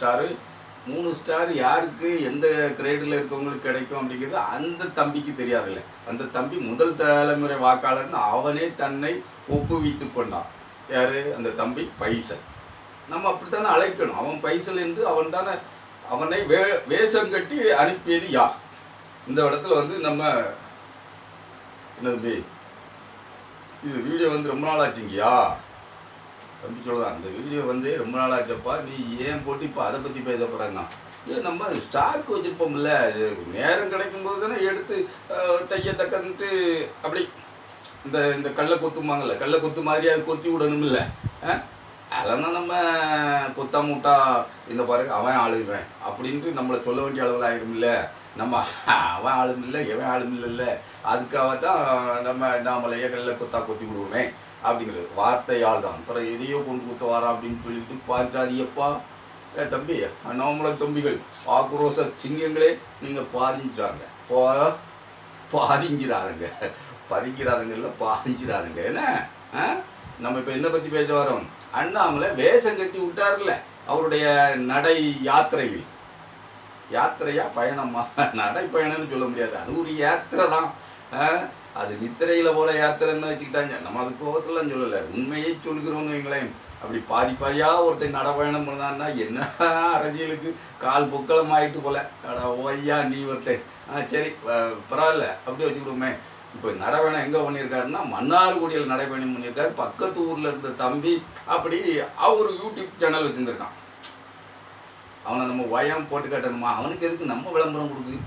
Star. மூணு star யாருக்கு எந்த கிரேடில் இருக்கவங்களுக்கு கிடைக்கும் அப்படிங்கிறது அந்த தம்பிக்கு தெரியாதுல்ல. அந்த தம்பி முதல் தலைமுறை வாக்காளர்னு அவனே தன்னை ஒப்புவித்து கொண்டான். யாரு? அந்த தம்பி பைசல். நம்ம அப்படித்தானே அழைக்கணும். அவன் பைசல் என்று அவன் தானே அவனை வே வேஷம் கட்டி அனுப்பியது யார்? இந்த இடத்துல வந்து நம்ம என்ன தம்பி இது வீடியோ வந்து ரொம்ப நாள் ஆச்சுங்கய்யா? தம்பி சொல்லலாம் அந்த வீடியோ வந்து ரொம்ப நாள் ஆச்சப்பா நீ ஏன் போட்டு இப்போ அதை பற்றி பேச போகிறாங்க ஏன் நம்ம ஸ்டாக் வச்சுருப்போம்ல. நேரம் நேரம் கிடைக்கும்போது தானே எடுத்து தைய தக்கன்ட்டு அப்படி இந்த இந்த கல்லை கொத்துமாங்கல்ல கல்லை கொத்து மாதிரி அது கொத்தி விடணும்ல. ஆ? அதெல்லாம் நம்ம கொத்தா மூட்டா இந்த பாருங்க அவன் ஆளுகிறேன் அப்படின்ட்டு நம்மளை சொல்ல வேண்டிய அளவில் ஆயிரும்ல. நம்ம அவன் ஆளும் இல்லை எவன் ஆளும் இல்லைல்ல. அதுக்காக தான் நம்ம நாமளையே கல்லை கொத்தா கொத்தி விடுவோமே. அப்படிங்கிறது. வார்த்தையால் தான் அப்புறம் எதையோ கொண்டு கொடுத்து வாரா அப்படின்னு சொல்லிட்டு பாஞ்சாதியப்பா ஏ தம்பி அண்ணாமலை தம்பிகள் ஆக்ரோச சிங்கங்களே நீங்கள் பாதிஞ்சிடாங்க போ பாதிங்கிறாதுங்க பறிக்கிறாதுங்க இல்லை பாதிஞ்சிடாதுங்க. என்ன? ஆ? நம்ம இப்போ என்ன பற்றி பேச வரோம்? அண்ணாமலை வேஷம் கட்டி விட்டார்ல அவருடைய நடை யாத்திரையில். யாத்திரையா பயணமா? நடை பயணம்னு சொல்ல முடியாது. அது ஒரு யாத்திரை தான். ஆ? அது நித்திரையில் போகிற யாத்திரைன்னு வச்சுக்கிட்டாங்க. நம்ம அது கோபத்துலாம் சொல்லலை. உண்மையை சொல்கிறோன்னு வைங்களேன் அப்படி பாதி பாதியாக ஒருத்தன் நடப்பயணம் பண்ணான்னா என்ன அரசியலுக்கு கால் பொக்களம் ஆயிட்டு போல. அடா ஓய்யா நீ ஒருத்தன். ஆ சரி பரவாயில்ல. அப்படியே வச்சுக்கிடுவோமே இப்போ நடைபயணம் எங்கே பண்ணியிருக்காருன்னா மன்னார்குடியில் நடைபயணம் பண்ணியிருக்காரு. பக்கத்து ஊரில் இருந்த தம்பி அப்படி அவர் யூடியூப் சேனல் வச்சுருந்துருக்கான். அவனை நம்ம வயம் போட்டு கட்டணுமா? அவனுக்கு எதுக்கு நம்ம விளம்பரம் கொடுக்குது?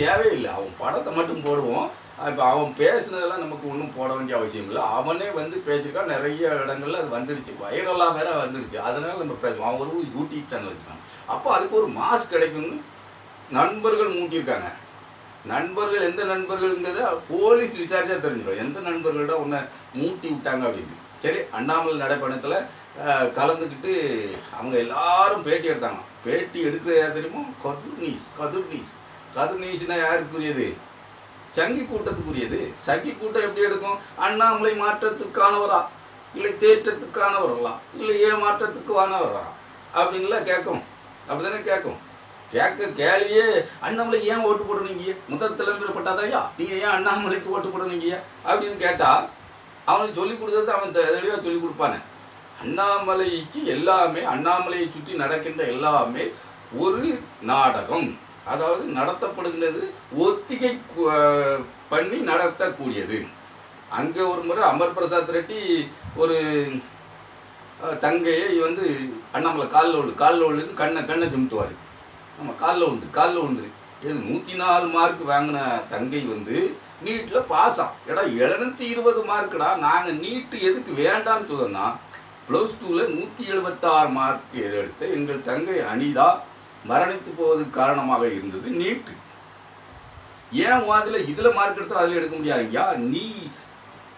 தேவையில்லை. அவன் படத்தை மட்டும் போடுவோம். இப்போ அவன் பேசுனதெல்லாம் நமக்கு ஒன்றும் போட வேண்டிய அவசியம் இல்லை. அவனே வந்து பேசியிருக்கான் நிறைய இடங்கள்ல அது வந்துடுச்சு. வைரலாக வேற வந்துடுச்சு. அதனால நம்ம பேசுவோம். அவன் ஒரு யூடியூப் சேனல் வச்சுருக்காங்க அப்போ அதுக்கு ஒரு மாஸ் கிடைக்கும்னு நண்பர்கள் மூட்டியிருக்காங்க. நண்பர்கள் எந்த நண்பர்கள்ங்கிறத போலீஸ் விசாரிச்சா தெரிஞ்சிடும். எந்த நண்பர்கள்ட உன்னை மூட்டி விட்டாங்க அப்படின்னு. சரி அண்ணாமலை நடைப்பயணத்தில் கலந்துக்கிட்டு அவங்க எல்லாரும் பேட்டி எடுத்தாங்க பேட்டி எடுக்கிறது யார் தெரியுமோ? கதுர் நீஸ் கதுர் நீஸ் கதுர் நீஸ்னால் யாருக்குரியது? சங்கி கூட்டத்துக்குரியது. சங்கி கூட்டம் எப்படி எடுக்கும்? அண்ணாமலை மாற்றத்துக்கானவரா? இல்லை தேற்றத்துக்கானவர்களா? இல்லை ஏமாற்றத்துக்கானவரா அப்படின்லாம் கேட்கும். அப்படிதானே கேட்கும். கேட்க கேள்வியே அண்ணாமலை ஏன் ஓட்டு போடுறீங்க முதல் தலைமுறைப்பட்டாதையா நீங்கள் ஏன் அண்ணாமலைக்கு ஓட்டு போடுறீங்க அப்படின்னு கேட்டால் அவனுக்கு சொல்லிக் கொடுத்தது அவன் தெளிவாக சொல்லிக் கொடுப்பானே. அண்ணாமலைக்கு எல்லாமே அண்ணாமலையை சுற்றி நடக்கின்ற எல்லாமே ஒரு நாடகம். அதாவது நடத்தப்படுகின்றது ஒத்திகை பண்ணி நடத்தக்கூடியது. அங்கே ஒரு முறை அமர் பிரசாத் ரெட்டி ஒரு தங்கையை வந்து அண்ணாமலை காலில் விழு காலில் விழுன்னு கண்ணை கண்ணை சிமிட்டுவார் நம்ம காலில் உண்டு காலில் உண்டு இது நூற்றி நாலு மார்க் வாங்கின தங்கை வந்து நீட்டில் பாஸாம். எடா எழுநூத்தி இருபது மார்க்குடா நாங்கள் நீட்டு எதுக்கு வேண்டாம்னு சொன்னோம்னா ப்ளஸ் டூவில் நூற்றி எழுபத்தாறு மார்க் எடுத்த எங்கள் தங்கை அனிதா மரணித்து போவதுக்கு காரணமாக இருந்தது நீட்டு. ஏன் அதில் இதில் மார்க் எடுத்தால் அதில் எடுக்க முடியாதுங்கயா நீ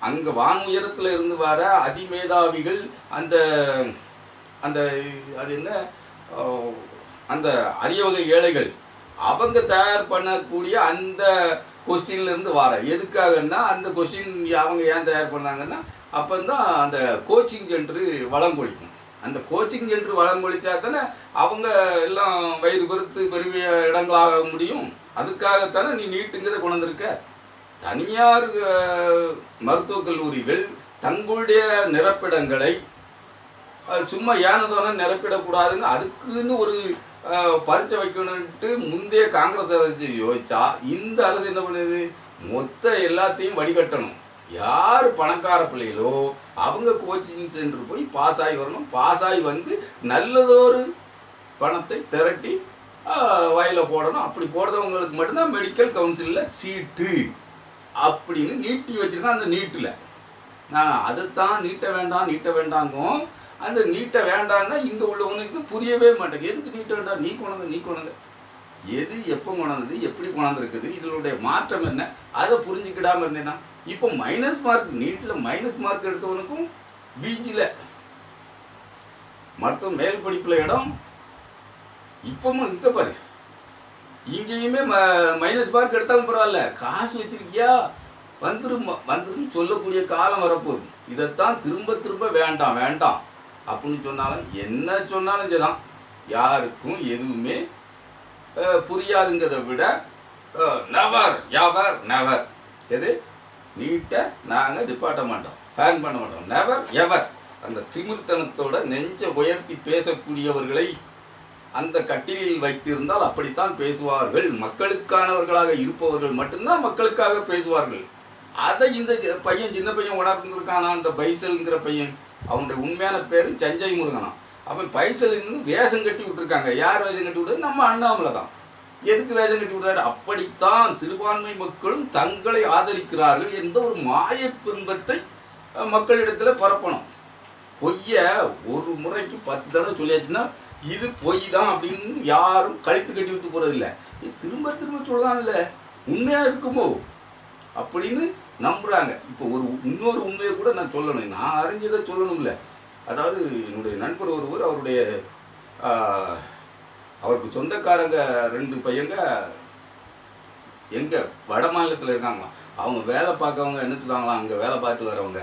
அங்கே வான் உயரத்தில் இருந்து வர அதிமேதாவிகள் அந்த அந்த அது என்ன? அந்த அரியவகை ஏழைகள் அவங்க தயார் பண்ணக்கூடிய அந்த கொஸ்டின்லேருந்து வர. எதுக்காகன்னா அந்த கொஸ்டின் அவங்க ஏன் தயார் பண்ணாங்கன்னா அப்போ தான் அந்த கோச்சிங் சென்று வளம் கொடிக்கும் அந்த கோச்சிங் சென்டர் வளங்கொழிச்சா தானே அவங்க எல்லாம் வயிறு பெருத்து பெரிய இடங்களாக முடியும். அதுக்காகத்தானே நீ நீட்டுங்கிறத கொண்டிருக்க தனியார் மருத்துவக் கல்லூரிகள் தங்களுடைய நிரப்பிடங்களை சும்மா ஏனதோன நிரப்பிடக்கூடாதுன்னு அதுக்குன்னு ஒரு அஹ், பரீட்சை வைக்கணுன்ட்டு முந்தைய காங்கிரஸ் அரசு யோசிச்சா இந்த அரசு என்ன பண்ணுது? மொத்த எல்லாத்தையும் வடிகட்டணும். யார் பணக்கார பிள்ளைகளோ அவங்க கோச்சிங் சென்டர் போய் பாஸ் ஆகி வரணும். பாஸ் ஆகி வந்து நல்லதொரு பணத்தை திரட்டி வயலில் போடணும். அப்படி போடுறவங்களுக்கு மட்டும்தான் மெடிக்கல் கவுன்சிலில் சீட்டு அப்படின்னு நீட்டி வச்சுருக்கேன் அந்த நீட்டில். நான் அதைத்தான் நீட்ட வேண்டாம் நீட்ட வேண்டாங்கும். அந்த நீட்ட வேண்டாம்னா இங்கே உள்ளவங்களுக்கு புரியவே மாட்டேங்குது. எதுக்கு நீட்ட வேண்டாம்? நீ கொண்டாந்து நீ கொண்டாந்து எது எப்போ கொண்டாந்தது எப்படி கொண்டாந்துருக்குது இதனுடைய மாற்றம் என்ன? அதை புரிஞ்சுக்கிடாம இருந்தேன்னா இப்போ மைனஸ் மார்க் நீட்டில் மைனஸ் மார்க் எடுத்தவனுக்கும் பிஜியில் மற்ற மேல் படிப்பில் இடம். இப்போமும் இங்கே பாரு. இங்கேயுமே ம மைனஸ் மார்க் எடுத்தாலும் பரவாயில்ல. காசு வச்சிருக்கியா? வந்துரும் வந்துரும் சொல்லக்கூடிய காலம் வரப்போகுது. இதைத்தான் திரும்ப திரும்ப வேண்டாம் வேண்டாம். அப்படின்னு சொன்னாலும் என்ன சொன்னாலும் சரிதான். யாருக்கும் எதுவுமே புரியாதுங்கிறத விட நவர் யாவர் நவர் எது? நீட்டை நாங்கள் நிப்பாட்ட மாட்டோம். ஃபேன் பண்ண மாட்டோம். நெவர் எவர் அந்த திமிர்த்தனத்தோட நெஞ்சை உயர்த்தி பேசக்கூடியவர்களை அந்த கட்டிலில் வைத்திருந்தால் அப்படித்தான் பேசுவார்கள். மக்களுக்கானவர்களாக இருப்பவர்கள் மட்டும்தான் மக்களுக்காக பேசுவார்கள். அதை இந்த பையன் சின்ன பையன் உணர்ந்திருக்கானா? அந்த பைசல்ங்கிற பையன். அவனுடைய உண்மையான பேர் சஞ்சய் முருகனா அப்போ பைசலுன்னு வேஷம் கட்டி விட்டுருக்காங்க. யார் வேஷம் கட்டி விட்டது? நம்ம அண்ணாமலை தான். எதுக்கு வேஷம் கட்டி விடுறாரு? அப்படித்தான் சிறுபான்மை மக்களும் தங்களை ஆதரிக்கிறார்கள் என்ற ஒரு மாய பின்பத்தை மக்களிடத்துல பரப்பணும். பொய்ய ஒரு முறைக்கு பத்து தடவை சொல்லியாச்சுன்னா இது பொய் தான் அப்படின்னு யாரும் கழுத்து கட்டி விட்டு போறதில்ல. இது திரும்ப திரும்ப சொல்லலாம்ல. உண்மையா இருக்குமோ? அப்படின்னு நம்புறாங்க. இப்போ ஒரு இன்னொரு உண்மையை கூட நான் சொல்லணும். நான் அறிஞ்சதை சொல்லணும்ல. அதாவது என்னுடைய நண்பர் ஒருவர் அவருடைய அவருக்கு சொந்தக்காரங்க ரெண்டு பையங்க எங்கே வட மாநிலத்தில் இருக்காங்களாம். அவங்க வேலை பார்க்கறவங்க என்ன சொல்லுவாங்களாம் அங்கே வேலை பார்த்து வரவங்க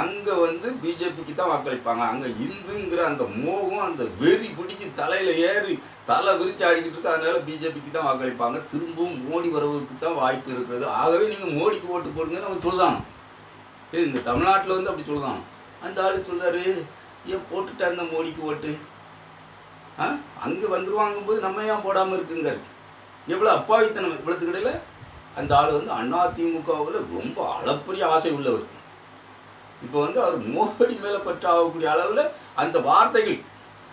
அங்கே வந்து பிஜேபிக்கு தான் வாக்களிப்பாங்க. அங்கே இந்துங்கிற அந்த மோகம் அந்த வெறி பிடிச்சி தலையில் ஏறி தலை விரிச்சு ஆடிக்கிட்டு இருக்கு அதனால பிஜேபிக்கு தான் வாக்களிப்பாங்க. திரும்பவும் மோடி வரவுக்கு தான் வாய்ப்பு இருக்கிறது. ஆகவே நீங்கள் மோடிக்கு ஓட்டு போடுங்கன்னு அவங்க சொல்லுதானோ இது இந்த தமிழ்நாட்டில் வந்து அப்படி சொல்லுதானோ அந்த ஆளு சொல்கிறாரு ஏன் போட்டுட்டா இந்த மோடிக்கு ஓட்டு? அங்கே வந்துருவாங்கும் போது நம்ம ஏன் போடாமல் இருக்குங்காரு எவ்வளோ அப்பாவித்தனம் இவ்வளோத்துக்கிடையில் அந்த ஆள் வந்து அதிமுகவில் ரொம்ப அளப்பரிய ஆசை உள்ளவர். இப்போ வந்து அவர் மோடி மேலே பற்றாகக்கூடிய அளவில் அந்த வார்த்தைகள்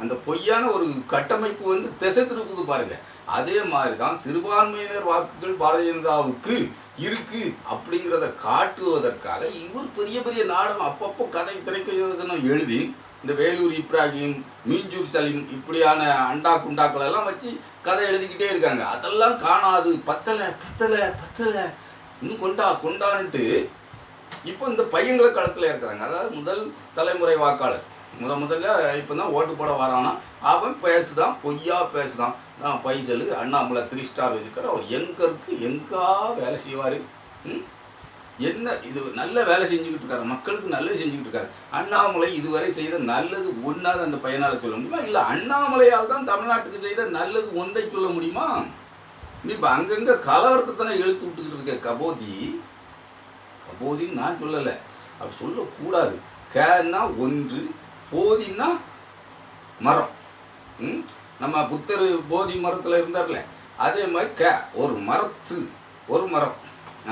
அந்த பொய்யான ஒரு கட்டமைப்பு வந்து திசை திருப்புது பாருங்க. அதே மாதிரி தான் சிறுபான்மையினர் வாக்குகள் பாரதிய ஜனதாவுக்கு இருக்கு அப்படிங்கிறத காட்டுவதற்காக இவர் பெரிய பெரிய நாடகம் அப்பப்போ கதை திரைக்க யோசனை எழுதி இந்த வேலூர் இப்ராஹிம் மீஞ்சூர் சலீம் இப்படியான அண்டா குண்டாக்கள் எல்லாம் வச்சு கதை எழுதிக்கிட்டே இருக்காங்க. அதெல்லாம் காணாது. பத்தலை பத்தலை பத்தலை. இன்னும் கொண்டா கொண்டான்ட்டு இப்போ இந்த பையங்களை களத்தில் இருக்கிறாங்க. அதாவது முதல் தலைமுறை வாக்காளர். முத முதல்ல இப்போ தான் ஓட்டு போட வரானா. அவன் பேசுதான் பொய்யா பேசுதான். நான் பைசலு அண்ணாமலை த்ரீ ஸ்டார் வச்சுக்கிற அவர் எங்க எங்கா வேலை செய்வார். ம்? என்ன இது நல்ல வேலை செஞ்சுக்கிட்டு இருக்காரு மக்களுக்கு நல்லது செஞ்சுக்கிட்டு இருக்காரு. அண்ணாமலை இதுவரை செய்த நல்லது ஒன்றாவது அந்த பையனால் சொல்ல முடியுமா? இல்லை அண்ணாமலையால் தான் தமிழ்நாட்டுக்கு செய்த நல்லது ஒன்றை சொல்ல முடியுமா? நீ இப்போ அங்கங்கே கலவரத்தை தானே இழுத்து விட்டுக்கிட்டு இருக்க கபோதி கபோதின்னு நான் சொல்லலை. அப்படி சொல்லக்கூடாது. கேன்னா ஒன்று போதின்னா மரம். ம்? நம்ம புத்தர் போதி மரத்தில் இருந்தார்ல அதே மாதிரி க ஒரு மரத்து ஒரு மரம்.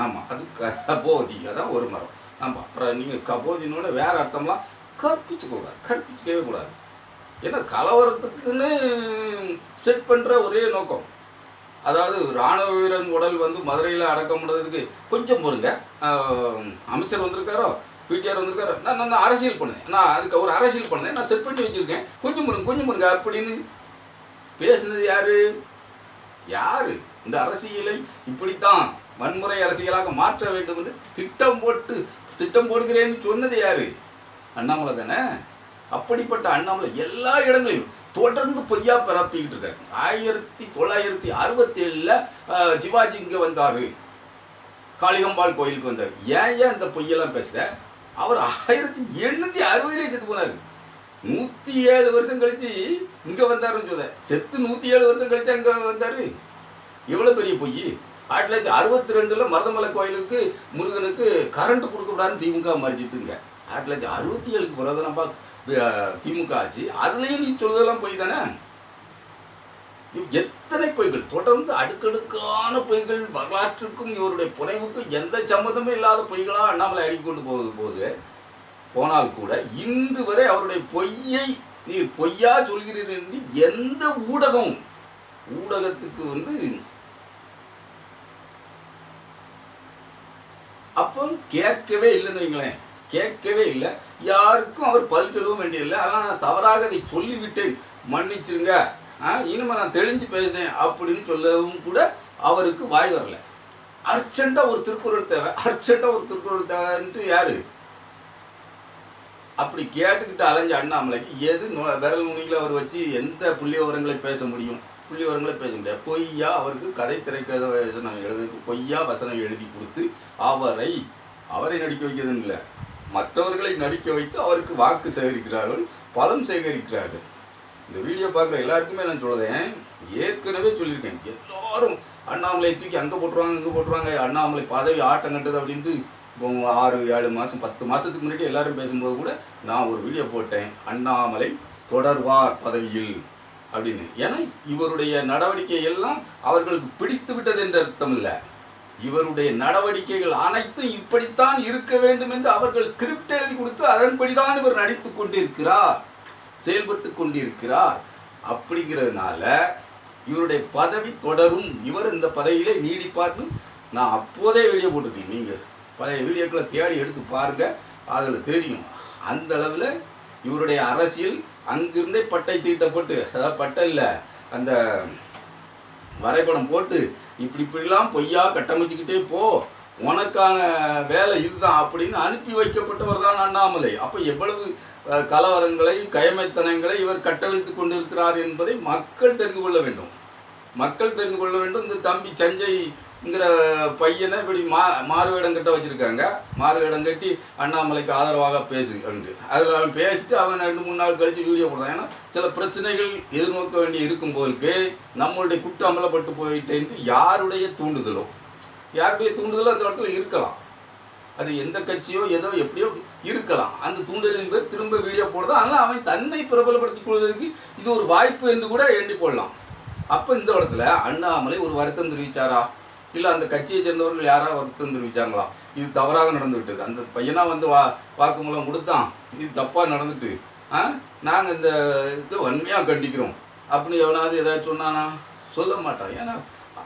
ஆமாம் அது கபோதி அதான் ஒரு மரம். ஆமாம் அப்புறம் நீங்கள் கபோதினோட வேறு அர்த்தம்லாம் கற்பிச்சுக்க கூடாது கற்பிச்சுக்கவே கூடாது. ஏன்னா கலவரத்துக்குன்னு செட் பண்ணுற ஒரே நோக்கம். அதாவது ராணுவ வீரன் உடல் வந்து மதுரையில் அடக்கம் பண்ணுறதுக்கு கொஞ்சம் பொறுங்க. அமைச்சர் வந்திருக்காரோ பிடிஆர் வந்திருக்காரோ நான் நான் அரசியல் பண்ணுவேன் நான் அதுக்கு ஒரு அரசியல் பண்ணுவேன் நான் செட் பண்ணி வச்சுருக்கேன். கொஞ்சம் பொருங்க கொஞ்சம் பொருங்க அப்படின்னு பேசுனது யார்? யார்? இந்த அரசியலை இப்படித்தான் வன்முறை அரசியலாக மாற்ற வேண்டும் என்று திட்டம் போட்டு திட்டம் போடுகிறேன்னு சொன்னது யாரு? அண்ணாமலை தானே? அப்படிப்பட்ட அண்ணாமலை எல்லா இடங்களிலும் தொடர்ந்து பொய்யா பரப்பிக்கிட்டு இருக்காரு. ஆயிரத்தி தொள்ளாயிரத்தி அறுபத்தி ஏழில் சிவாஜி இங்கே வந்தார். காளிகம்பாள் கோயிலுக்கு வந்தார். ஏன் ஏன் அந்த பொய்யெல்லாம் பேசுற? அவர் ஆயிரத்தி எண்ணூத்தி அறுபதுலேயே செத்து போனாரு. நூற்றி ஏழு வருஷம் கழிச்சு இங்கே வந்தாருன்னு சொல்ல செத்து நூற்றி ஏழு வருஷம் கழிச்சு அங்கே வந்தார். எவ்வளோ பெரிய பொய்? ஆயிரத்தி தொள்ளாயிரத்தி அறுபத்தி ரெண்டில் மருதமலை கோயிலுக்கு முருகனுக்கு கரண்ட் கொடுக்கக்கூடாதுன்னு திமுக மறிச்சிட்டுங்க ஆயிரத்தி தொள்ளாயிரத்தி அறுபத்தி ஏழுக்கு பிறகு நம்ம திமுக ஆச்சு. அதுலேயும் நீ சொல்றதெல்லாம் பொய் தானே? எத்தனை பொய்கள்? தொடர்ந்து அடுக்கடுக்கான பொய்கள் வரலாற்றுக்கும் இவருடைய புனைவுக்கும் எந்த சம்மதமும் இல்லாத பொய்களாக அண்ணாமலை அடிக்கொண்டு கொண்டு போகுது போது போனால் கூட இன்று வரை அவருடைய பொய்யை நீ பொய்யா சொல்கிறீர் என்று எந்த ஊடகம் ஊடகத்துக்கு வந்து அப்போ கேட்கவே இல்லைன்னு வைங்களேன். கேட்கவே இல்லை. யாருக்கும் அவர் பதில் சொல்லவும் வேண்டியதில்லை. ஆனால் நான் தவறாக அதை சொல்லிவிட்டேன். மன்னிச்சிருங்க. ஆ இனிமே நான் தெளிஞ்சு பேசினேன் அப்படின்னு சொல்லவும் கூட அவருக்கு வாய் வரல. அர்ஜென்ட்டாக ஒரு திருக்குறள் தேவை. அர்ஜென்ட்டாக ஒரு திருக்குறள் தேவைன்ட்டு யாரு? அப்படி கேட்டுக்கிட்டு அலைஞ்ச அண்ணாமலைக்கு எது விரல் நுனிகளை அவர் வச்சு எந்த புள்ளி விவரங்களை பேச முடியும்? புள்ளி விவரங்களை பேச முடியாது. பொய்யா அவருக்கு கதை திரைக்கதை நான் எழுதுக்கு பொய்யா வசனம் எழுதி கொடுத்து அவரை அவரை நடிக்க வைக்கிறதுன்னு இல்லை. மற்றவர்களை நடிக்க வைத்து அவருக்கு வாக்கு சேகரிக்கிறார்கள் பலம் சேகரிக்கிறார்கள். இந்த வீடியோ பார்க்குற எல்லாருக்குமே நான் சொல்கிறேன் ஏற்கனவே சொல்லியிருக்கேன். எல்லாரும் அண்ணாமலையை தூக்கி அங்கே போட்டுருவாங்க இங்கே போட்டுருவாங்க அண்ணாமலை பதவி ஆட்டம் கட்டுது அப்படின்ட்டு இப்போ ஆறு ஏழு மாதம் பத்து மாதத்துக்கு முன்னாடி எல்லாரும் பேசும்போது கூட நான் ஒரு வீடியோ போட்டேன். அண்ணாமலை தொடர்வார் பதவியில். அப்படின்னு. ஏன்னா இவருடைய நடவடிக்கை எல்லாம் அவர்களுக்கு பிடித்து விட்டது என்ற அர்த்தம் இல்லை. இவருடைய நடவடிக்கைகள் அனைத்தும் இப்படித்தான் இருக்க வேண்டும் என்று அவர்கள் ஸ்கிரிப்ட் எழுதி கொடுத்து அதன்படிதான் இவர் நடித்து கொண்டிருக்கிறார் செயல்பட்டு கொண்டிருக்கிறார். அப்படிங்கிறதுனால இவருடைய பதவி தொடரும். இவர் இந்த பதவியிலே நீடிப்பார்னு நான் அப்போதே வெளியே போட்டிருக்கேன். நீங்கள் பழைய வீடியோக்களை தேடி எடுத்து பாருங்க அதில் தெரியும். அந்த அளவில் இவருடைய அரசியல் அங்கிருந்தே பட்டை தீட்டப்பட்டு அதாவது பட்டை இல்லை அந்த வரைபடம் போட்டு இப்படி இப்படிலாம் பொய்யா கட்டமைச்சுக்கிட்டே போ உனக்கான வேலை இதுதான் அப்படின்னு அனுப்பி வைக்கப்பட்டவர் தான் அண்ணாமலை. அப்போ எவ்வளவு கலவரங்களை கயமைத்தனங்களை இவர் கட்டவிழ்த்து கொண்டிருக்கிறார் என்பதை மக்கள் தெரிந்து கொள்ள வேண்டும். மக்கள் தெரிந்து கொள்ள வேண்டும். இந்த தம்பி ங்கிற பையனை இப்படி மா மாறுவேடங்கிட்ட வச்சுருக்காங்க. வச்சிருக்காங்க மாறுவேடம் கட்டி அண்ணாமலைக்கு ஆதரவாக பேசு அப்படின்னு அதில் அவன் பேசிட்டு அவன் ரெண்டு மூணு நாள் கழித்து வீடியோ போடுறான். ஏன்னா சில பிரச்சனைகள் எதிர்நோக்க வேண்டி இருக்கும் போதுக்கு நம்மளுடைய குற்றம் அமலப்பட்டு போயிட்டேன்ட்டு யாருடைய தூண்டுதலோ யாருடைய தூண்டுதலோ அந்த இடத்துல இருக்கலாம். அது எந்த கட்சியோ ஏதோ எப்படியோ இருக்கலாம். அந்த தூண்டுதலின் பேர் திரும்ப வீடியோ போடுறது. அதனால் அவன் தன்னை பிரபலப்படுத்திக் கொள்வதற்கு இது ஒரு வாய்ப்பு என்று கூட எண்ணி போடலாம். அப்போ இந்த இடத்துல அண்ணாமலை ஒரு வருத்தம் தெரிவித்தாரா இல்லை அந்த கட்சியை சேர்ந்தவர்கள் யாராவது வருத்தம் வச்சாங்களா இது தவறாக நடந்துவிட்டது. அந்த பையனாக வந்து வா வாக்குமூலம் கொடுத்தான். இது தப்பாக நடந்துட்டு ஆ? நாங்கள் இந்த இது வன்மையாக கண்டிக்கிறோம். அப்படின்னு எவனாவது ஏதாச்சும் சொன்னானா? சொல்ல மாட்டான். ஏன்னா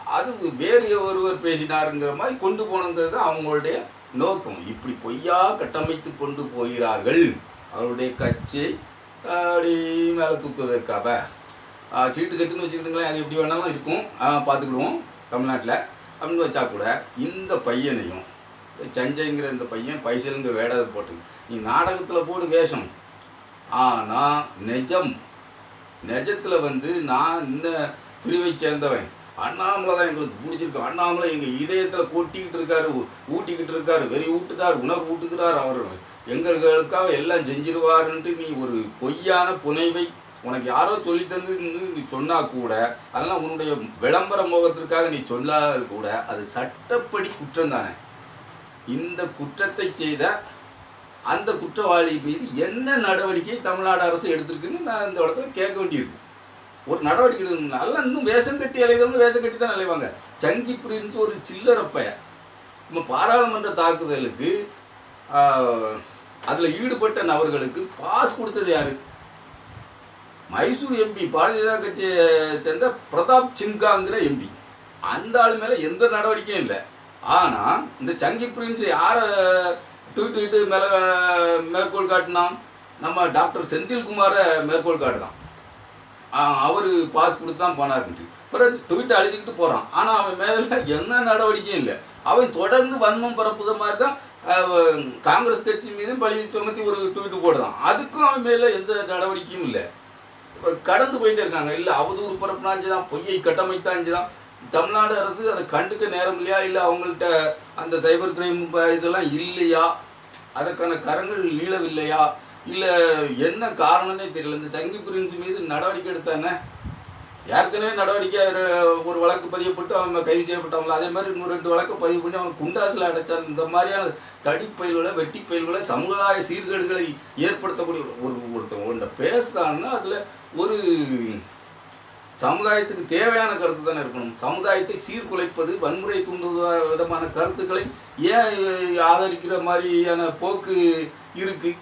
அது வேறு ஒருவர் பேசினாருங்கிற மாதிரி கொண்டு போனது தான் அவங்களுடைய நோக்கம். இப்படி பொய்யா கட்டமைத்து கொண்டு போகிறார்கள். அவருடைய கட்சி அப்படி மேலே தூக்குவதற்காக. சீட்டு கட்டுன்னு வச்சுக்கிட்டுங்களேன். அது எப்படி வேணாலும் இருக்கும். பார்த்துக்கிடுவோம் தமிழ்நாட்டில். அப்படின்னு வச்சா கூட இந்த பையனையும் சஞ்சய்ங்கிற இந்த பையன் பைசலுங்க வேடாத போட்டு நீ நாடகத்தில் போடு வேஷம். ஆனால் நெஜம். நெஜத்தில் வந்து நான் இந்த பிரிவை சேர்ந்தவன். அண்ணாமலை தான் எங்களுக்கு பிடிச்சிருக்கு. அண்ணாமலை எங்கள் இதயத்தில் கொட்டிக்கிட்டு இருக்காரு ஊட்டிக்கிட்டு இருக்காரு வெறி ஊட்டுதார் உணர்வு ஊட்டுகிறார் அவர். எங்களுக்காக எல்லாம் செஞ்சிருவாருன்ட்டு நீ ஒரு பொய்யான புனைவை உனக்கு யாரோ சொல்லி தந்து நீ சொன்னால் கூட அதெல்லாம் உன்னுடைய விளம்பர மோகத்திற்காக நீ சொல்லாத கூட அது சட்டப்படி குற்றம் தானே இந்த குற்றத்தை செய்த அந்த குற்றவாளி மீது என்ன நடவடிக்கை தமிழ்நாடு அரசு எடுத்திருக்குன்னு நான் இந்த இடத்துல கேட்க வேண்டியிருக்கு ஒரு நடவடிக்கை எடுக்கணும். இன்னும் வேஷம் கட்டி அலைவங்க வேஷம் கட்டி தான் அலைவாங்க. சங்கி பிரின்ஸ் ஒரு சில்லறப்பைய நம்ம பாராளுமன்ற தாக்குதலுக்கு அதில் ஈடுபட்ட நபர்களுக்கு பாஸ் கொடுத்தது யாரு? மைசூர் எம்பி பாரதிய ஜனதா கட்சியை சேர்ந்த பிரதாப் சின்காங்கிற எம்பி அந்த ஆள் மேலே எந்த நடவடிக்கையும் இல்லை. ஆனால் இந்த சங்கி பிரின்ஸ் யாரை தூக்கிட்டு மேலே மேற்கோள் காட்டினான்? நம்ம டாக்டர் செந்தில்குமாரை மேற்கோள் காட்டினான் அவர் பாஸ் கொடுத்து தான் போனார்ன்ட்டு பிறகு ட்விட்டை அழிச்சிக்கிட்டு போகிறான் ஆனால் அவன் மேலே என்ன நடவடிக்கையும் இல்லை. அவன் தொடர்ந்து வன்மம் பரப்புத மாதிரி தான் காங்கிரஸ் கட்சி மீதும் பழி சுமத்தி ஒரு ட்வீட் போடுதான் அதுக்கும் அவன் மேலே எந்த நடவடிக்கையும் இல்லை. கடந்து போயிட்டே இருக்காங்க. இல்லை அவதூறு பரப்புனாஞ்சு தான் பொய்யை கட்டமைத்தாஞ்சு தான் தமிழ்நாடு அரசு அதை கண்டுக்க நேரம் இல்லையா? இல்லை அவங்கள்ட்ட அந்த சைபர் கிரைம் இதெல்லாம் இல்லையா? அதற்கான கரங்கள் நீளவில்லையா? இல்லை என்ன காரணம்னே தெரியல. இந்த சங்கி பிரின்ஸ் மீது நடவடிக்கை எடுத்தானே ஏற்கனவே நடவடிக்கை ஒரு வழக்கு பதியப்பட்டு அவங்க கைது செய்யப்பட்டவங்கள. அதே மாதிரி இன்னும் ரெண்டு வழக்கு பதிவு பண்ணி அவங்க குண்டாசில் அடைச்சான் இந்த மாதிரியான தடிப்பயில்களை வெட்டி பயில்களை சமுதாய சீர்கேடுகளை ஏற்படுத்தக்கூடிய ஒரு ஒருத்தவங்க ஒன்றை பேசுகிறான்னா அதில் ஒரு சமுதாயத்துக்கு தேவையான கருத்து தானே இருக்கணும். சமுதாயத்தை சீர்குலைப்பது வன்முறை தூண்டுவதான விதமான கருத்துக்களை ஏன் ஆதரிக்கிற மாதிரியான போக்கு இருக்குது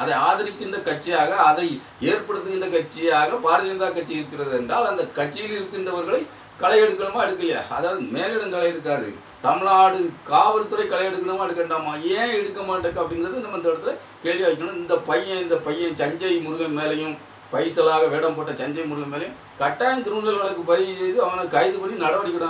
அதை ஆதரிக்கின்ற கட்சியாக அதை ஏற்படுத்துகின்ற கட்சியாக பாரதிய ஜனதா கட்சி இருக்கிறது என்றால் அந்த கட்சியில் இருக்கின்றவர்களை களை எடுக்கணுமா எடுக்கலையா? அதாவது மேலிடம் களை எடுக்காது. தமிழ்நாடு காவல்துறை களை எடுக்கணுமா எடுக்கண்டாமா? ஏன் எடுக்க மாட்டேங்க அப்படிங்கிறது நம்ம இந்த இடத்துல கேள்வி வைக்கணும். இந்த பையன் இந்த பையன் சஞ்சய் முருகன் மேலையும் பைசலாக வேடம் போட்ட சஞ்சய் முருகன் மேலையும் கட்டாயம் திருநெல்வேலி வழக்கு பதிவு செய்து அவனை கைது பண்ணி நடவடிக்கை